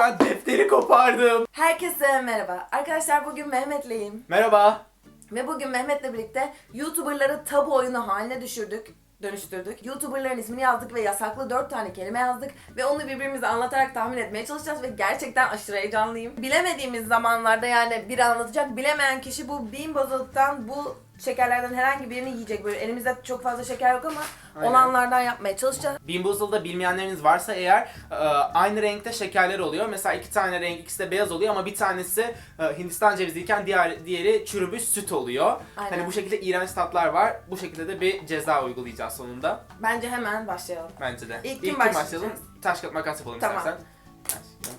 resmen defteri kopardım. Herkese merhaba. Arkadaşlar bugün Mehmet'leyim. Merhaba. Ve bugün Mehmet'le birlikte YouTuber'ları tabu oyunu haline düşürdük. Dönüştürdük. YouTuber'ların ismini yazdık ve yasaklı 4 tane kelime yazdık. Ve onu birbirimize anlatarak tahmin etmeye çalışacağız ve gerçekten aşırı heyecanlıyım. Bilemediğimiz zamanlarda yani biri anlatacak. Bilemeyen kişi bu bin bozuluktan bu şekerlerden herhangi birini yiyecek. Böyle elimizde çok fazla şeker yok ama Aynen. olanlardan yapmaya çalışacağız. Beanboozle'da bilmeyenleriniz varsa eğer e, aynı renkte şekerler oluyor. Mesela iki tane renk ikisi de beyaz oluyor ama bir tanesi e, Hindistan ceviziyken diğer diğeri çürümüş süt oluyor. Aynen. Hani bu şekilde iğrenç tatlar var. Bu şekilde de bir ceza uygulayacağız sonunda. Bence hemen başlayalım. Bence de. İlk kim başlayacak? Taş kağıt makas yapalım Tamam. istersen. Taş, kağıt.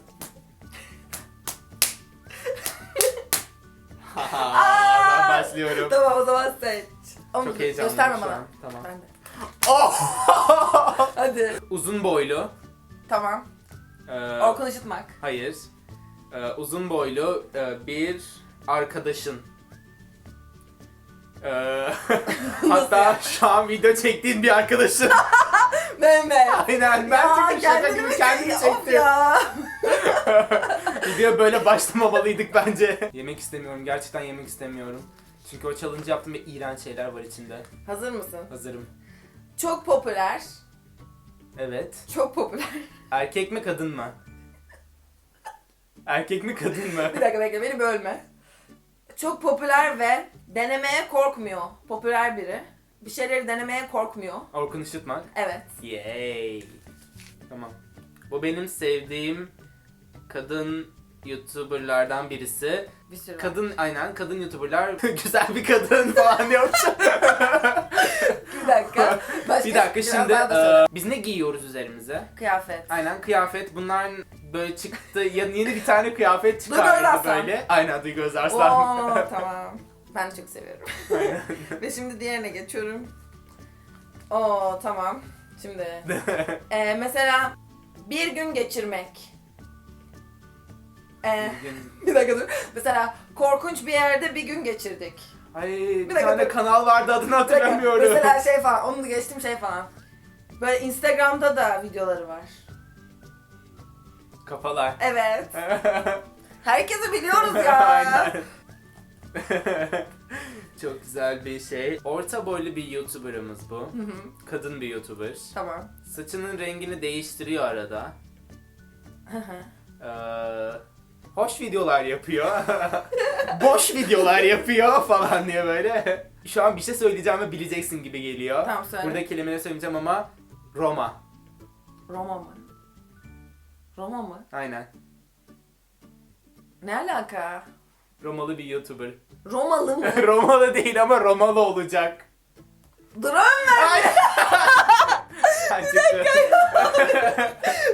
başlıyorum. Tamam o zaman seç. Onu Çok heyecanlıyım Gösterme şu bana. an. Tamam. Ben de. Oh! Hadi. Uzun boylu. Tamam. e, Orkun Işıtmak. Hayır. Ee, uzun boylu e, bir arkadaşın. Ee, hatta şu an video çektiğin bir arkadaşın. Mehmet. Aynen ben çünkü şaka gibi mi kendimi? Of çektim. ya. Video böyle başlamamalıydık bence. Yemek istemiyorum. Gerçekten yemek istemiyorum. Çünkü o challenge yaptım ve iğrenç şeyler var içinde. Hazır mısın? Hazırım. Çok popüler. Evet. Çok popüler. Erkek mi kadın mı? Erkek mi kadın mı? Bir dakika bekle beni bölme. Çok popüler ve denemeye korkmuyor. Popüler biri. Bir şeyleri denemeye korkmuyor. Orkun Işıtmak. Evet. Yay. Tamam. Bu benim sevdiğim kadın YouTuber'lardan birisi. Bir sürü. var. Kadın aynen kadın YouTuber'lar güzel bir kadın falan diyormuş. Bir dakika. Başka bir dakika şimdi daha da söyle. e, biz ne giyiyoruz üzerimize? Kıyafet. Aynen kıyafet. Bunlar böyle çıktı. Ya- Yeni bir tane kıyafet Duygu çıkardı Özaslan. böyle. Aynen Duygu Özaslan. Oo tamam. Ben de çok seviyorum. Aynen. Ve şimdi diğerine geçiyorum. Oo tamam. Şimdi Ee, mesela bir gün geçirmek. Ee, bir dakika dur. Mesela korkunç bir yerde bir gün geçirdik. Ay bir, Bir dakika, tane dur. kanal vardı adını dakika, hatırlamıyorum. Mesela şey falan, onu da geçtim şey falan. Böyle Instagram'da da videoları var. Kafalar. Evet. Herkesi biliyoruz ya. Çok güzel bir şey. Orta boylu bir YouTuber'ımız bu. Hı hı, Kadın bir YouTuber. tamam. Saçının rengini değiştiriyor arada. Hı hı. Ee, hoş videolar yapıyor. Boş videolar yapıyor falan diye böyle. Şu an bir şey söyleyeceğim ve bileceksin gibi geliyor. Tamam, söyle. Burada kelimeleri söyleyeceğim ama Roma. Roma mı? Roma mı? Aynen. Ne alaka? Romalı bir YouTuber. Romalı mı? Romalı değil ama Romalı olacak. Drone Ay. Sen çıktı.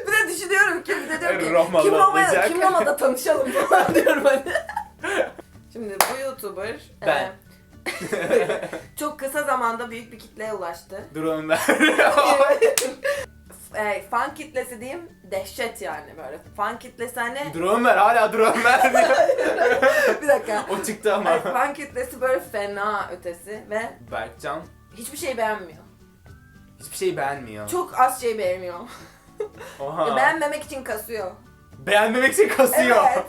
Bir de düşünüyorum ki bir de diyorum ki Romalı kim Roma'ya olacak. kim Roma'da tanışalım falan diyorum hani. Şimdi bu YouTuber Ben. e, çok kısa zamanda büyük bir kitleye ulaştı. Drone ver. e, fan kitlesi diyeyim dehşet yani böyle. Fan kitlesi hani drone ver hala drone ver diyor. bir dakika. o çıktı ama. Ay, fan kitlesi böyle fena ötesi ve Berkcan hiçbir şey beğenmiyor. Hiçbir şey beğenmiyor. Çok az şey beğeniyor. Oha. Ya beğenmemek için kasıyor. Beğenmemek için kasıyor. Evet.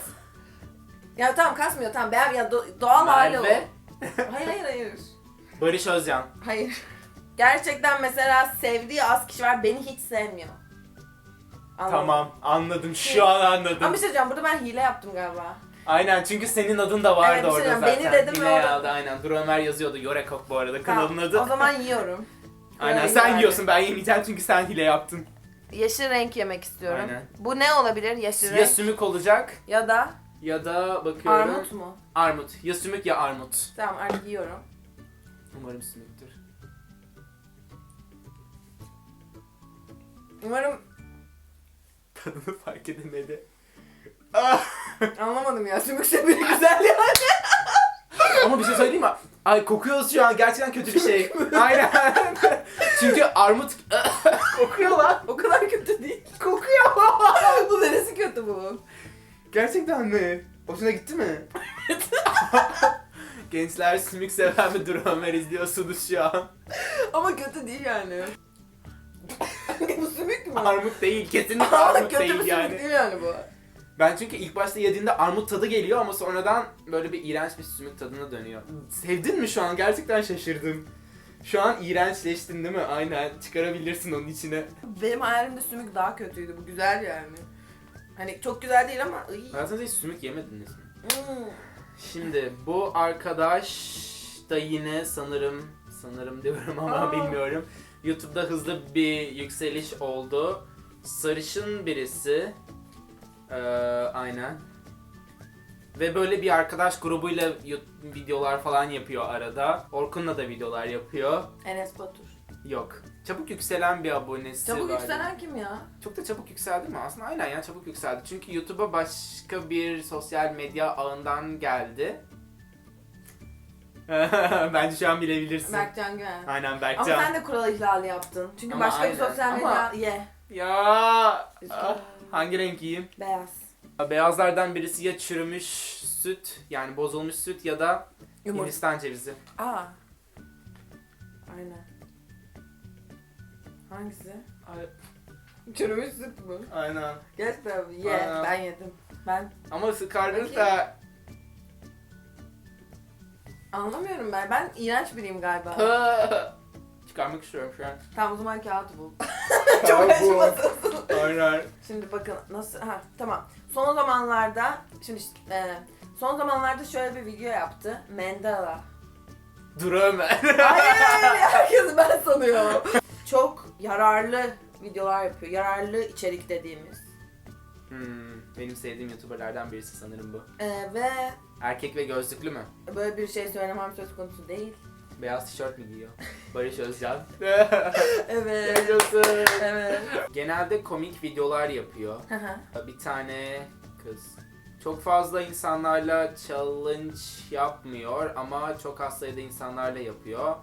Ya tamam kasmıyor tamam beğen ya do- doğal hali o. Merve. Hayır hayır hayır. Barış Özcan. Hayır. Gerçekten mesela sevdiği az kişi var beni hiç sevmiyor. Anladın? Tamam anladım şu an anladım. Ama bir şey söyleyeceğim burada ben hile yaptım galiba. Aynen çünkü senin adın da vardı Evet, bir şey orada diyeceğim. zaten. Beni dedim Yine ve orada- aldı aynen. Dromer yazıyordu. Yorekok bu arada kanalın adı. O zaman yiyorum. Aynen Böyle sen yani. yiyorsun ben yemeyeceğim çünkü sen hile yaptın. Yeşil renk yemek istiyorum. Aynen. Bu ne olabilir yeşil Ya renk? sümük olacak Ya da ya da bakıyorum. armut mu? Armut. Ya sümük ya armut. Tamam artık yiyorum. Umarım sümüktür. Umarım Tadını fark edemedi. Ah! anlamadım ya. Sümükse bir güzel yani. Ama bir şey söyleyeyim mi? Ay kokuyoruz şu an gerçekten kötü bir şey. Aynen. Çünkü armut kokuyor lan. O kadar kötü değil. Kokuyor. bu neresi kötü bu? Gerçekten mi? Hoşuna gitti mi? Gençler sümük seven bir Dromer izliyorsunuz şu an. Ama kötü değil yani. bu sümük mü? Armut değil kesinlikle armut kötü bir değil sümük yani. değil yani bu. Ben çünkü ilk başta yediğinde armut tadı geliyor ama sonradan böyle bir iğrenç bir sümük tadına dönüyor. Sevdin mi şu an? Gerçekten şaşırdım. Şu an iğrençleştin değil mi? Aynen. Çıkarabilirsin onun içine. Benim hayalimde sümük daha kötüydü. Bu güzel yani. Hani çok güzel değil ama ıy. Hayatınızda hiç sümük yemediniz mi? Hmm. Şimdi bu arkadaş da yine sanırım sanırım diyorum ama Aa. bilmiyorum. YouTube'da hızlı bir yükseliş oldu. Sarışın birisi. Ee, aynen. Ve böyle bir arkadaş grubuyla videolar falan yapıyor arada. Orkun'la da videolar yapıyor. Enes Batur. Yok. Çabuk yükselen bir abonesi Çabuk var. yükselen kim ya? Çok da çabuk yükseldi mi? Aslında aynen ya çabuk yükseldi. Çünkü YouTube'a başka bir sosyal medya ağından geldi. Bence şu an bilebilirsin. Berkcan Güven. Aynen Ama Berkcan. sen de kural ihlali yaptın. Çünkü Ama başka bir aynen. sosyal Ama- medya ye. Ya ah, hangi renk yiyeyim? Beyaz. Beyazlardan birisi ya çürümüş süt yani bozulmuş süt ya da Yumurta. Hindistan cevizi. Aa. Aynen. Hangisi? Çürümüş süt mü? Aynen. Gerçekten ye. Aa. Ben yedim. Ben Ama sıkardığınızda anlamıyorum ben. Ben iğrenç biriyim galiba. çıkarmak istiyorum şu an. tamam o zaman kağıt bul. Çok. Aynen. Şimdi bakın nasıl ha tamam. Son zamanlarda şimdi e, son zamanlarda şöyle bir video yaptı. Mandela. Dur Ömer. Hayır herkes ben sanıyorum. Çok yararlı videolar yapıyor. Yararlı içerik dediğimiz. Hmm, benim sevdiğim YouTuber'lardan birisi sanırım bu. E, ve Erkek ve gözlüklü mü? böyle bir şey söylemem söz konusu değil. Beyaz tişört mü giyiyor? Barış Özcan. Evet. Yaşasın. evet. Genelde komik videolar yapıyor. Bir tane kız. Çok fazla insanlarla challenge yapmıyor ama çok az sayıda insanlarla yapıyor.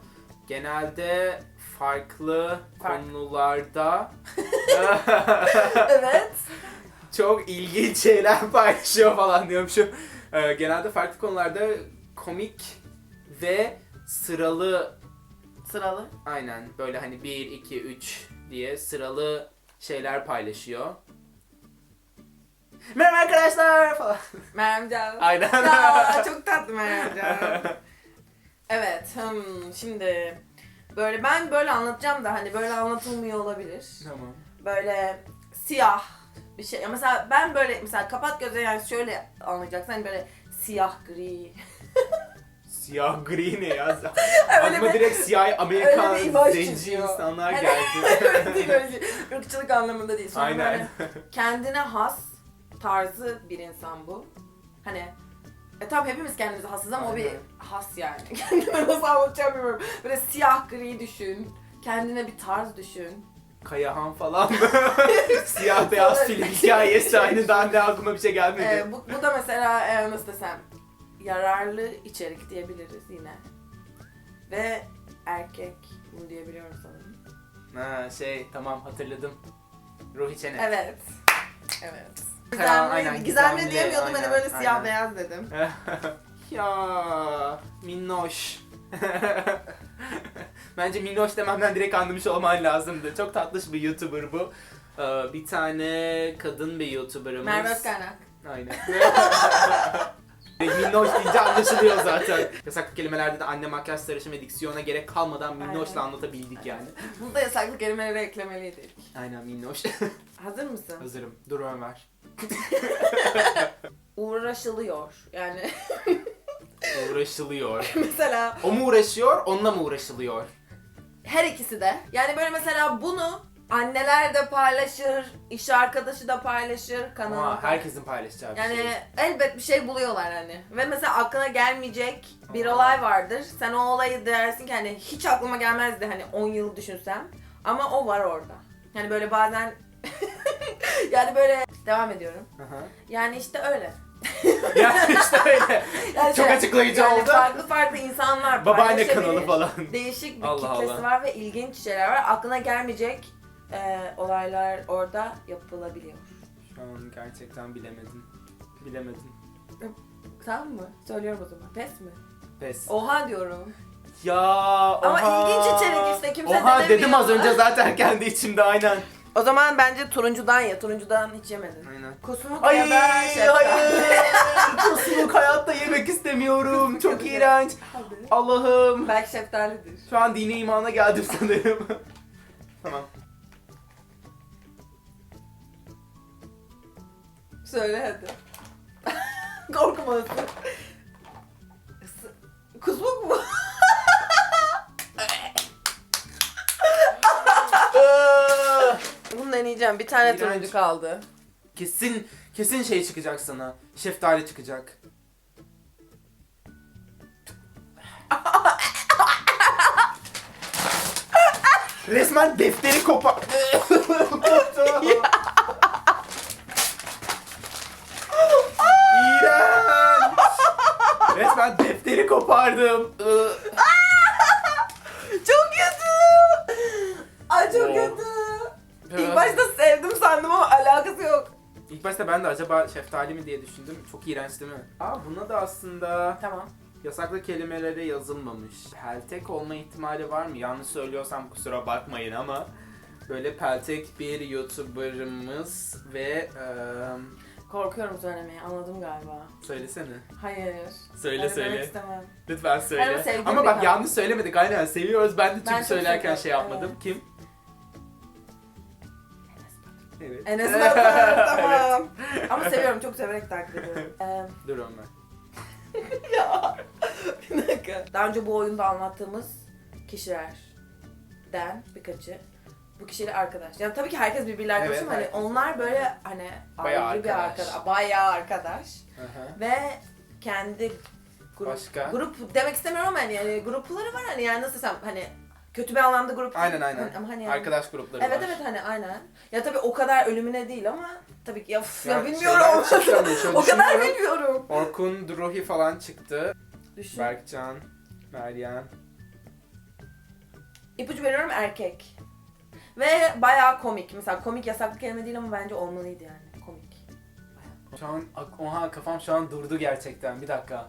Genelde farklı Fark. konularda evet. çok ilginç şeyler paylaşıyor falan diyormuşum. Ee, genelde farklı konularda komik ve sıralı Sıralı. aynen böyle hani 1, 2, 3 diye sıralı şeyler paylaşıyor. Merhaba arkadaşlar falan. Meryemcan. Aynen. ya çok tatlı Meryemcan. Evet. Hmm, şimdi böyle ben böyle anlatacağım da hani böyle anlatılmıyor olabilir. tamam. Böyle siyah bir şey. Ya Mesela ben böyle mesela kapat gözleri yani şöyle anlayacaksın hani böyle siyah gri. Siyah gri ne ya? Öyle Aklıma bir- direkt siyah öyle Amerikan bir imaj zenci çiziyor. insanlar Hani- geldi. öyle değil öyle değil. Irkçılık anlamında değil. Sonra Aynen. böyle kendine has tarzı bir insan bu. Hani e tamam hepimiz kendimize hasız ama o bir Aynen. has yani. Kendime nasıl anlatacağım bilmiyorum. Böyle siyah gri düşün. Kendine bir tarz düşün. Kayahan falan? Siyah beyaz film hikayesi aynı daha ne aklıma bir şey gelmedi. Ee, bu, bu da mesela e, nasıl desem yararlı içerik diyebiliriz yine. Ve erkek bunu diyebiliyorum sanırım. Ha şey tamam hatırladım. Ruhi Çenet. Evet. Evet. Gizemli, aynen, gizemli, gizemli, diyemiyordum hani aynen, böyle siyah aynen. beyaz dedim. ya minnoş. Bence minnoş dememden direkt anlamış olman lazımdı. Çok tatlış bir YouTuber bu. Ee, bir tane kadın bir YouTuber'ımız. Merve Özkaynak. Aynen. minnoş deyince anlaşılıyor zaten. Yasaklı kelimelerde de anne makyaj sarışın ve diksiyona gerek kalmadan minnoşla Aynen. anlatabildik yani. Bunu da yasaklı kelimeleri eklemeliydik. Aynen minnoş. Hazır mısın? Hazırım. Dur Ömer. Uğraşılıyor. Yani Uğraşılıyor. mesela O mu uğraşıyor, onunla mı uğraşılıyor? her ikisi de. Yani böyle mesela bunu anneler de paylaşır, iş arkadaşı da paylaşır, kanalda. Ama herkesin paylaşacağı bir Yani şey. elbet bir şey buluyorlar hani. Ve mesela aklına gelmeyecek bir Aa. olay vardır. Sen o olayı dersin ki hani hiç aklıma gelmezdi hani 10 yıl düşünsem. Ama o var orada. Yani böyle bazen yani böyle devam ediyorum. Aha. Yani işte öyle. yani işte öyle. Yani Çok şey, açıklayıcı yani oldu. Farklı farklı insanlar Babaanne kanalı falan. Değişik bir Allah kitlesi Allah. var ve ilginç şeyler var. Aklına gelmeyecek e, olaylar orada yapılabiliyor. Şu an gerçekten bilemedim. Bilemedim. Tamam mı? Söylüyorum o zaman. Pes mi? Pes. Oha diyorum. Ya Ama oha. ilginç içerik işte, kimse Oha denemiyor. dedim az önce zaten kendi içimde aynen. O zaman bence turuncudan ye. Turuncudan hiç yemedin. Aynen. Kusmuk Ay ya da şeftali. hayır. Kusmuk hayatta yemek istemiyorum. Çok kötü. iğrenç. Hadi. Allah'ım. Belki şeftalidir. Şu an dine imana geldim sanırım. tamam. Söyle hadi. Korkmasın. S- Kusmuk mu? Bunu deneyeceğim. Bir tane İğrenç. turuncu kaldı. kesin kesin şey çıkacak sana. Şeftali çıkacak. Resmen defteri kopar. İğrenç. Resmen defteri kopardım. Çok kötü. Ay çok Oo. kötü. İlk başta sevdim sandım ama alakası yok. İlk başta ben de acaba şeftali mi diye düşündüm. Çok iğrenç değil mi? Aa buna da aslında Tamam. yasaklı kelimelere yazılmamış. Peltek olma ihtimali var mı? Yanlış söylüyorsam kusura bakmayın ama böyle peltek bir YouTuber'ımız ve eee Korkuyorum söylemeye. Anladım galiba. söylesene. Hayır. Söyle Öyle söyle. istemem. Lütfen söyle. Ama Ama bak kanal. yanlış söylemedik aynen seviyoruz. Ben de çünkü Ben söylerken şey yapmadım. evet. Kim? Evet. Enes Batur Evet. tamam. Ama seviyorum. Çok severek takip ediyorum. Ee, Dur Ömer. ya. Bir dakika. Daha önce bu oyunda anlattığımız kişilerden birkaçı bu kişiyle arkadaş. Yani tabii ki herkes birbiriyle arkadaş ama hani herkes. onlar böyle hani Bayağı ayrı bir arkadaş. arkadaş. Bayağı arkadaş. Aha. Ve kendi grup, Başka? grup demek istemiyorum ama hani yani grupları var hani yani nasıl desem hani kötü bir anlamda grup Aynen aynen. Ama hani yani- Arkadaş grupları Evet var. evet hani aynen. Ya tabii o kadar ölümüne değil ama tabii ki ya, üf, ya, Ya bilmiyorum. şeyler şöyle o kadar düşünüyorum. bilmiyorum. Orkun Druhi falan çıktı. Düşün. Berkcan, Meryem. İpucu veriyorum erkek. Ve bayağı komik. Mesela komik yasaklı kelime değil ama bence olmalıydı yani. Komik. Şu an oha kafam şu an durdu gerçekten. Bir dakika.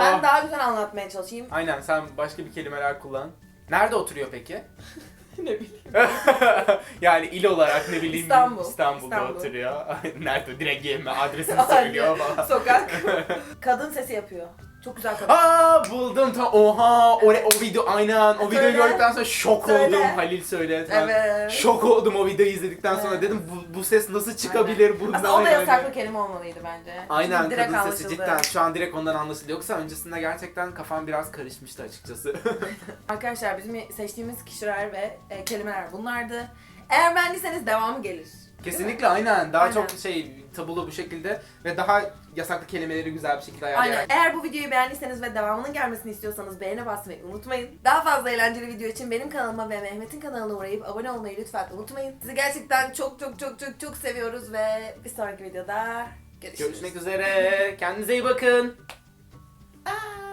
Ben daha güzel anlatmaya çalışayım. Aynen sen başka bir kelimeler kullan. Nerede oturuyor peki? ne bileyim. yani il olarak ne bileyim İstanbul. İstanbul'da İstanbul. oturuyor. Nerede? Direkt yeme adresini söylüyor falan. Sokak. Kadın sesi yapıyor. Çok güzel kadın. Aa buldum tam oha o, o video aynen o videoyu Söyle. gördükten sonra şok Söyle. oldum Halil söyledi. Ben Evet. Şok oldum o videoyu izledikten sonra Evet. dedim bu, bu ses nasıl çıkabilir bundan Aslında o da yani? yasaklı kelime olmalıydı bence. Aynen Çünkü direkt kadın sesi anlaşıldı. cidden şu an direkt ondan anlaşıldı. Yoksa öncesinde gerçekten kafam biraz karışmıştı açıkçası. Arkadaşlar bizim seçtiğimiz kişiler ve e, kelimeler bunlardı. Eğer beğendiyseniz devamı gelir. Kesinlikle aynen. Daha Aynen. çok şey tabulu bu şekilde ve daha yasaklı kelimeleri güzel bir şekilde Aynen. ayarlayarak. Eğer bu videoyu beğendiyseniz ve devamının gelmesini istiyorsanız beğene basmayı unutmayın. Daha fazla eğlenceli video için benim kanalıma ve Mehmet'in kanalına uğrayıp abone olmayı lütfen unutmayın. Sizi gerçekten çok çok çok çok çok seviyoruz ve bir sonraki videoda görüşürüz. Görüşmek üzere. Kendinize iyi bakın. Aa.